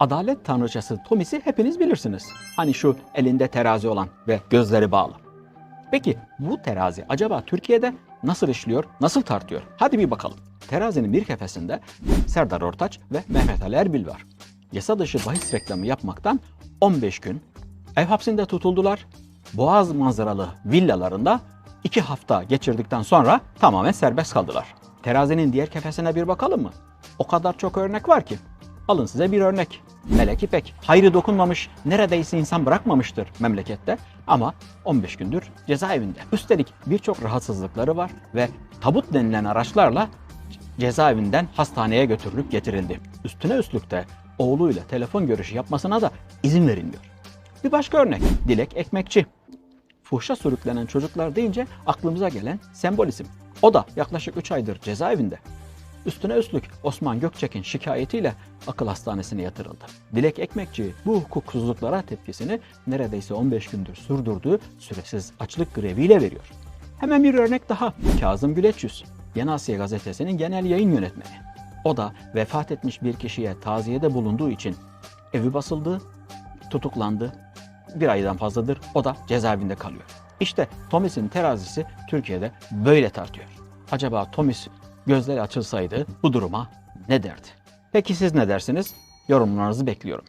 Adalet tanrıçası Tomis'i hepiniz bilirsiniz. Hani şu elinde terazi olan ve gözleri bağlı. Peki bu terazi acaba Türkiye'de nasıl işliyor, nasıl tartıyor? Hadi bir bakalım. Terazinin bir kefesinde Serdar Ortaç ve Mehmet Ali Erbil var. Yasa dışı bahis reklamı yapmaktan 15 gün ev hapsinde tutuldular. Boğaz manzaralı villalarında 2 hafta geçirdikten sonra tamamen serbest kaldılar. Terazinin diğer kefesine bir bakalım mı? O kadar çok örnek var ki. Alın size bir örnek. Melek İpek. Hayrı dokunmamış, neredeyse insan bırakmamıştır memlekette ama 15 gündür cezaevinde. Üstelik birçok rahatsızlıkları var ve tabut denilen araçlarla cezaevinden hastaneye götürülüp getirildi. Üstüne üstlük de oğluyla telefon görüşü yapmasına da izin verilmiyor. Bir başka örnek. Dilek Ekmekçi. Fuhşa sürüklenen çocuklar deyince aklımıza gelen sembol isim. O da yaklaşık 3 aydır cezaevinde. Üstüne üstlük Osman Gökçek'in şikayetiyle akıl hastanesine yatırıldı. Dilek Ekmekçi bu hukuksuzluklara tepkisini neredeyse 15 gündür sürdürdüğü süresiz açlık greviyle veriyor. Hemen bir örnek daha. Kazım Güleçyüz, Yeni Asya Gazetesi'nin genel yayın yönetmeni. O da vefat etmiş bir kişiye taziyede bulunduğu için evi basıldı, tutuklandı. Bir aydan fazladır o da cezaevinde kalıyor. İşte Thomas'in terazisi Türkiye'de böyle tartıyor. Acaba Thomas gözleri açılsaydı bu duruma ne derdi? Peki siz ne dersiniz? Yorumlarınızı bekliyorum.